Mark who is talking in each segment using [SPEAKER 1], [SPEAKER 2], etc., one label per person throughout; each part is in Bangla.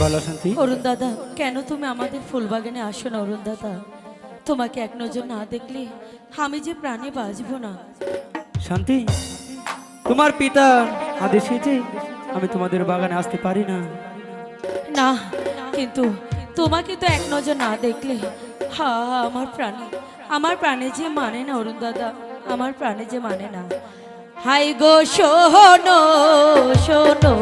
[SPEAKER 1] বলো
[SPEAKER 2] কেন তুমি আমাদের ফুলবাগানে আসো না অরুণ তোমাকে এক নজর না দেখলে আমি যে প্রাণে বাঁচব না।
[SPEAKER 1] শান্তি তোমার পিতা আদেশে যে আমি তোমাদের বাগানে আসতে পারি না।
[SPEAKER 2] না কিন্তু তোমাকে তো এক নজর না দেখলে হা আমার প্রাণে আমার প্রাণে যে মানে না অরুণ দাদা আমার প্রাণে যে মানে না। হাই গো শোনো শোনো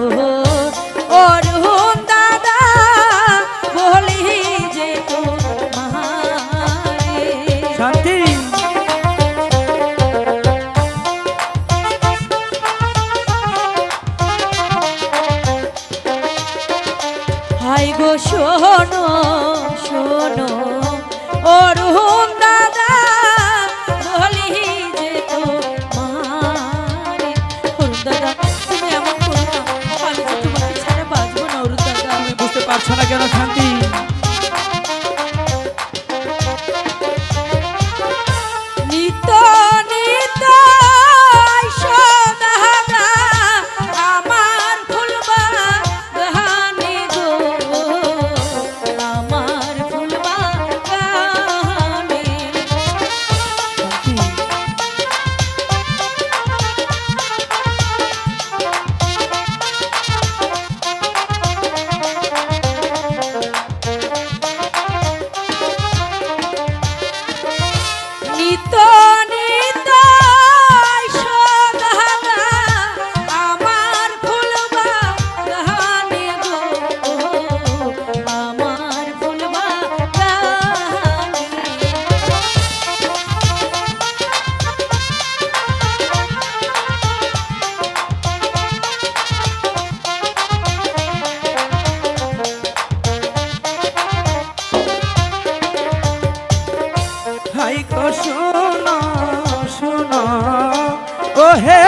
[SPEAKER 2] শোনো শোনো অরুণ
[SPEAKER 1] দা কেন শান্তি
[SPEAKER 2] Hey.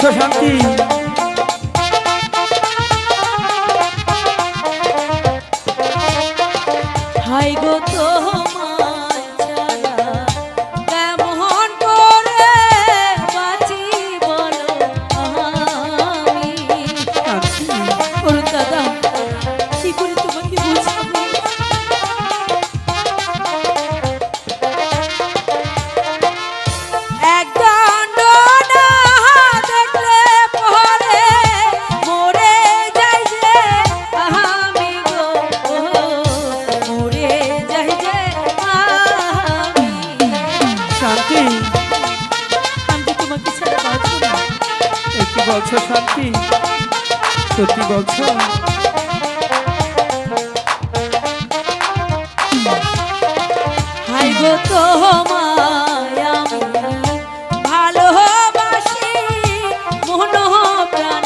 [SPEAKER 2] সুখ
[SPEAKER 1] শান্তি। হাই গো বলছো শান্তি? সত্যি বলছো?
[SPEAKER 2] হাইগো তোমায় ভালোবাসি মন প্রাণ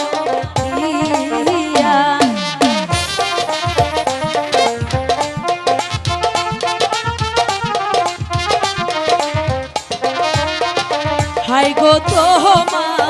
[SPEAKER 1] হাইগো তোমায়